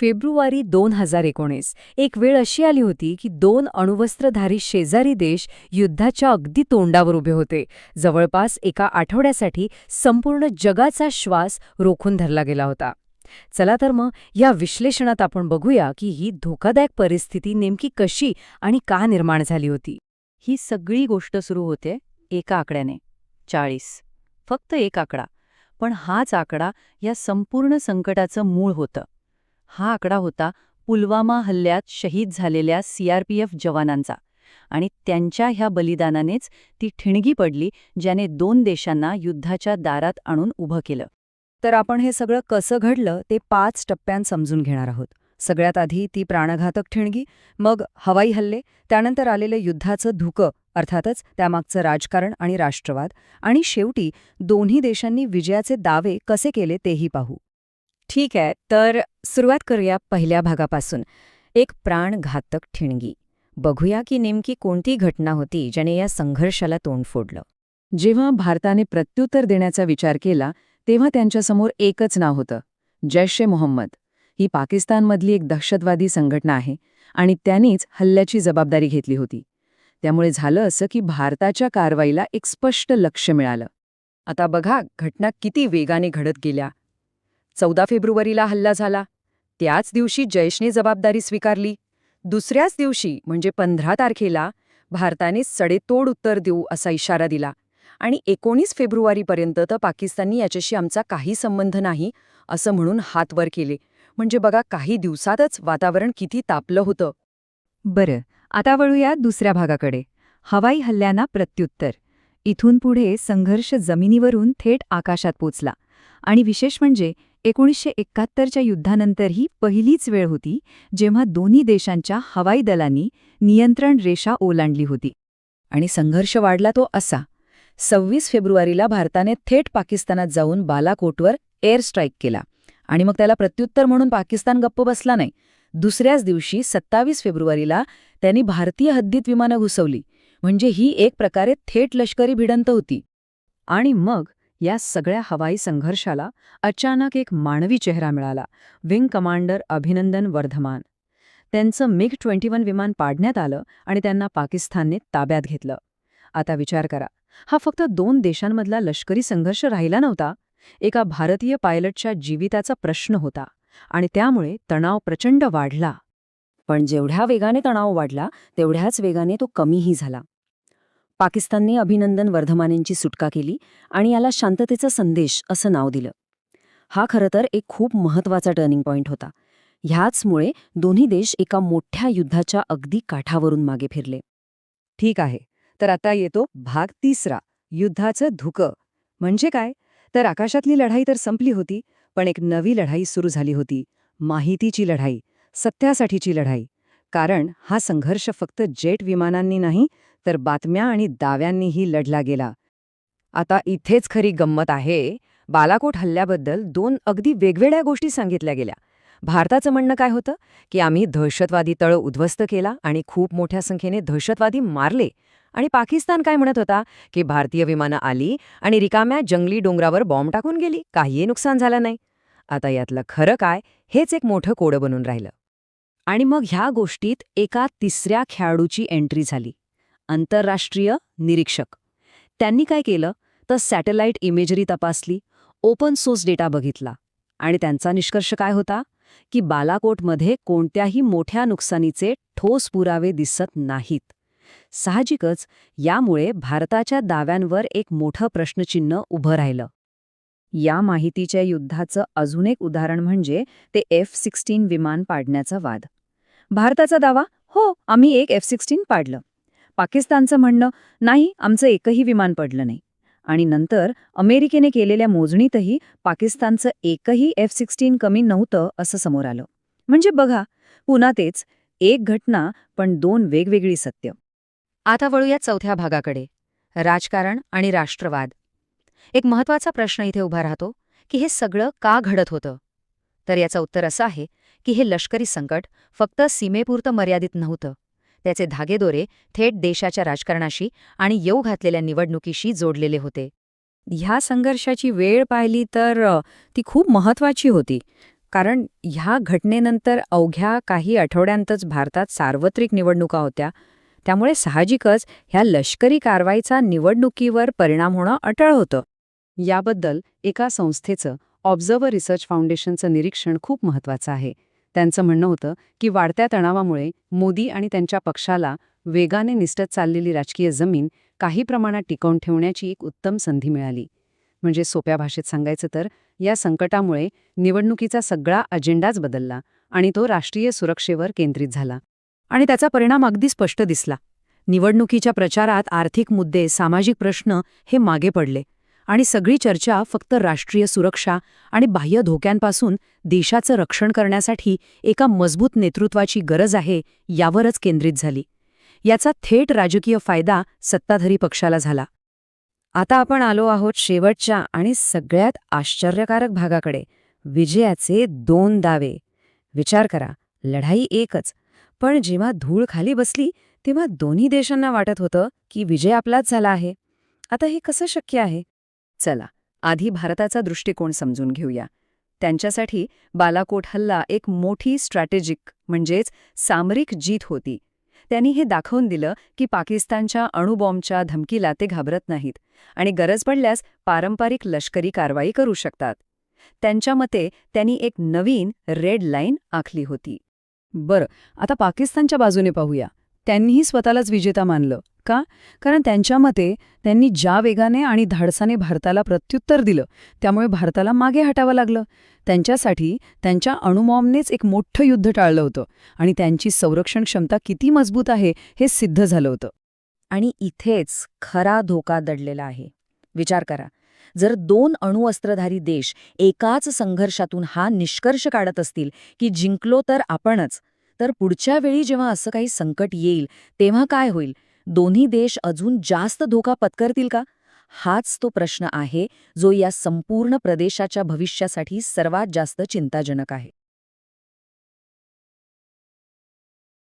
February दोन हजार एकोणीस. एक वेळ अशी आली होती की दोन अणुवस्त्रधारी शेजारी देश युद्धाच्या अगदी तोंडावर उभे होते. जवळपास एका आठवड्यासाठी संपूर्ण जगाचा श्वास रोखून धरला गेला होता. चला तर मग या विश्लेषणात आपण बघूया की ही धोकादायक परिस्थिती नेमकी कशी आणि का निर्माण झाली होती. ही सगळी गोष्ट सुरू होते एका आकड्याने. चाळीस. फक्त एक आकडा. पण हाच आकडा या संपूर्ण संकटाचं मूळ होतं. हा आकडा होता पुलवामा हल्ल्यात शहीद झालेल्या सीआरपीएफ जवानांचा. आणि त्यांच्या ह्या बलिदानानेच ती ठिणगी पडली ज्याने दोन देशांना युद्धाच्या दारात आणून उभं केलं. तर आपण हे सगळं कसं घडलं ते पाच टप्प्यांत समजून घेणार आहोत. सगळ्यात आधी ती प्राणघातक ठिणगी मग हवाई हल्ले त्यानंतर आलेलं युद्धाचं धुकं अर्थातच त्यामागचं राजकारण आणि राष्ट्रवाद. आणि शेवटी दोन्ही देशांनी विजयाचे दावे कसे केले तेही पाहू. ठीक आहे तर सुरुवात करूया पहिल्या भागापासून. एक प्राणघातक ठिणगी. बघूया की नेमकी कोणती घटना होती ज्याने या संघर्षाला तोंड फोडलं. जेव्हा भारताने प्रत्युत्तर देण्याचा विचार केला तेव्हा त्यांच्यासमोर एकच नाव होतं जैश ए मोहम्मद. ही पाकिस्तानमधली एक दहशतवादी संघटना आहे आणि त्यांनीच हल्ल्याची जबाबदारी घेतली होती. त्यामुळे झालं असं की भारताच्या कारवाईला एक स्पष्ट लक्ष मिळालं. आता बघा घटना किती वेगाने घडत गेल्या. चौदा फेब्रुवारीला हल्ला झाला. त्याच दिवशी जैशने जबाबदारी स्वीकारली. दुसऱ्याच दिवशी म्हणजे पंधरा तारखेला भारताने सडेतोड उत्तर देऊ असा इशारा दिला. आणि एकोणीस फेब्रुवारीपर्यंत तर पाकिस्ताननी याच्याशी आमचा काही संबंध नाही असं म्हणून हात वर केले. म्हणजे बघा काही दिवसातच वातावरण किती तापलं होतं. बरं आता वळूया दुसऱ्या भागाकडे. हवाई हल्ल्यांना प्रत्युत्तर. इथून पुढे संघर्ष जमिनीवरून थेट आकाशात पोचला. आणि विशेष म्हणजे एकोणीसशे एकाहत्तरच्या युद्धानंतर ही पहिलीच वेळ होती जेव्हा दोन्ही देशांच्या हवाई दलांनी नियंत्रण रेषा ओलांडली होती. आणि संघर्ष वाढला तो असा सव्वीस फेब्रुवारीला भारताने थेट पाकिस्तानात जाऊन बालाकोटवर एअर स्ट्राईक केला. आणि मग त्याला प्रत्युत्तर म्हणून पाकिस्तान गप्प बसला नाही. दुसऱ्याच दिवशी सत्तावीस फेब्रुवारीला त्यांनी भारतीय हद्दीत विमानं घुसवली. म्हणजे ही एक प्रकारे थेट लष्करी भिडंत होती. आणि मग या सगळ्या हवाई संघर्षाला अचानक एक मानवी चेहरा मिळाला विंग कमांडर अभिनंदन वर्धमान. त्यांचं मिग ट्वेंटी वन विमान पाडण्यात आलं आणि त्यांना पाकिस्तानने ताब्यात घेतलं. आता विचार करा हा फक्त दोन देशांमधला लष्करी संघर्ष राहिला नव्हता? एका भारतीय पायलटच्या जीविताचा प्रश्न होता आणि त्यामुळे तणाव प्रचंड वाढला. पण जेवढ्या वेगाने तणाव वाढला तेवढ्याच वेगाने तो कमीही झाला. पाकिस्तानने अभिनंदन वर्धमानेंची सुटका केली आणि याला शांततेचा संदेश असं नाव दिलं. हा खरं तर एक खूप महत्त्वाचा टर्निंग पॉइंट होता. ह्याचमुळे दोन्ही देश एका मोठ्या युद्धाच्या अगदी काठावरून मागे फिरले. ठीक आहे तर आता येतो भाग तिसरा युद्धाचं धुकं. म्हणजे काय? तर आकाशातली लढाई तर संपली होती पण एक नवी लढाई सुरू झाली होती माहितीची लढाई सत्यासाठीची लढाई. कारण हा संघर्ष फक्त जेट विमानांनी नाही तर बातम्या आणि दाव्यांनीही लढला गेला. आता इथेच खरी गंमत आहे. बालाकोट हल्ल्याबद्दल दोन अगदी वेगवेगळ्या गोष्टी सांगितल्या गेल्या. भारताचं म्हणणं काय होतं? की आम्ही दहशतवादी तळ उद्ध्वस्त केला आणि खूप मोठ्या संख्येने दहशतवादी मारले. आणि पाकिस्तान काय म्हणत होता? की भारतीय विमानं आली आणि रिकाम्या जंगली डोंगरावर बॉम्ब टाकून गेली. काहीही नुकसान झालं नाही. आता यातलं खरं काय? हेच एक मोठं कोडं बनून राहिलं. आणि मग ह्या गोष्टीत एका तिसऱ्या खेळाडूची एंट्री झाली. आंतरराष्ट्रीय निरीक्षक. त्यांनी काय केलं? तर सॅटेलाइट इमेजरी तपासली ओपन सोर्स डेटा बघितला. आणि त्यांचा निष्कर्ष काय होता? की बालाकोटमध्ये कोणत्याही मोठ्या नुकसानीचे ठोस पुरावे दिसत नाहीत. साहजिकच यामुळे भारताच्या दाव्यांवर एक मोठं प्रश्नचिन्ह उभं राहिलं. या माहितीच्या युद्धाचं अजून एक उदाहरण म्हणजे ते एफ सिक्स्टीन विमान पाडण्याचा वाद. भारताचा दावा? हो आम्ही एक एफ सिक्स्टीन पाडलं. पाकिस्तानचं म्हणणं नाही आमचं एकही विमान पडलं नाही. आणि नंतर अमेरिकेने केलेल्या मोजणीतही पाकिस्तानचं एकही एफ सिक्स्टीन कमी नव्हतं असं समोर आलं. म्हणजे बघा पुन्हा तेच एक घटना पण दोन वेगवेगळी सत्य. आता वळूया चौथ्या भागाकडे. राजकारण आणि राष्ट्रवाद. एक महत्त्वाचा प्रश्न इथे उभा राहतो की हे सगळं का घडत होतं? तर याचं उत्तर असं आहे की हे लष्करी संकट फक्त सीमेपुरतं मर्यादित नव्हतं. त्याचे धागेदोरे थेट देशाच्या राजकारणाशी आणि येऊ घातलेल्या निवडणुकीशी जोडलेले होते. ह्या संघर्षाची वेळ पाहिली तर ती खूप महत्वाची होती. कारण ह्या घटनेनंतर अवघ्या काही आठवड्यांतच भारतात सार्वत्रिक निवडणुका होत्या. त्यामुळे साहजिकच ह्या लष्करी कारवाईचा निवडणुकीवर परिणाम होणं अटळ होतं. याबद्दल एका संस्थेचं ऑब्झर्व्हर रिसर्च फाउंडेशनचं निरीक्षण खूप महत्वाचं आहे. त्यांचं म्हणणं होतं की वाढत्या तणावामुळे मोदी आणि त्यांच्या पक्षाला वेगाने निसटत चाललेली राजकीय जमीन काही प्रमाणात टिकवून ठेवण्याची एक उत्तम संधी मिळाली. म्हणजे सोप्या भाषेत सांगायचं तर या संकटामुळे निवडणुकीचा सगळा अजेंडाच बदलला आणि तो राष्ट्रीय सुरक्षेवर केंद्रित झाला. आणि त्याचा परिणाम अगदी स्पष्ट दिसला. निवडणुकीच्या प्रचारात आर्थिक मुद्दे सामाजिक प्रश्न हे मागे पडले. आणि सगळी चर्चा फक्त राष्ट्रीय सुरक्षा आणि बाह्य धोक्यांपासून देशाचं रक्षण करण्यासाठी एका मजबूत नेतृत्वाची गरज आहे यावरच केंद्रित झाली. याचा थेट राजकीय फायदा सत्ताधारी पक्षाला झाला. आता आपण आलो आहोत शेवटच्या आणि सगळ्यात आश्चर्यकारक भागाकडे. विजयाचे दोन दावे. विचार करा लढाई एकच. पण जेव्हा धूळ खाली बसली तेव्हा दोन्ही देशांना वाटत होतं की विजय आपलाच झाला आहे. आता हे कसं शक्य आहे? चला आधी भारताचा दृष्टिकोन समजून घेऊया. त्यांच्यासाठी बालाकोट हल्ला एक मोठी स्ट्रॅटेजिक म्हणजेच सामरिक जीत होती. त्यांनी हे दाखवून दिलं की पाकिस्तानच्या अणुबॉम्बच्या धमकीला ते घाबरत नाहीत आणि गरज पडल्यास पारंपरिक लष्करी कारवाई करू शकतात. त्यांच्या मते त्यांनी एक नवीन रेड लाईन आखली होती. बरं आता पाकिस्तानच्या बाजूने पाहूया. त्यांनीही स्वतःलाच विजेता मानलं. का? कारण त्यांच्या मते त्यांनी ज्या वेगाने आणि धाडसाने भारताला प्रत्युत्तर दिलं त्यामुळे भारताला मागे हटावं लागलं. त्यांच्यासाठी त्यांच्या अणुमॉमनेच एक मोठं युद्ध टाळलं होतं आणि त्यांची संरक्षण क्षमता किती मजबूत आहे हे सिद्ध झालं होतं. आणि इथेच खरा धोका दडलेला आहे. विचार करा जर दोन अणुअस्त्रधारी देश एकाच संघर्षातून हा निष्कर्ष काढत असतील की जिंकलो तर आपणच तर पुढच्या वेळी जेव्हा असं काही संकट येईल तेव्हा काय होईल? दोन्ही देश अजून जास्त धोका पत्करतील का? हाच तो प्रश्न आहे जो या संपूर्ण प्रदेशाच्या भविष्यासाठी सर्वात जास्त चिंताजनक आहे.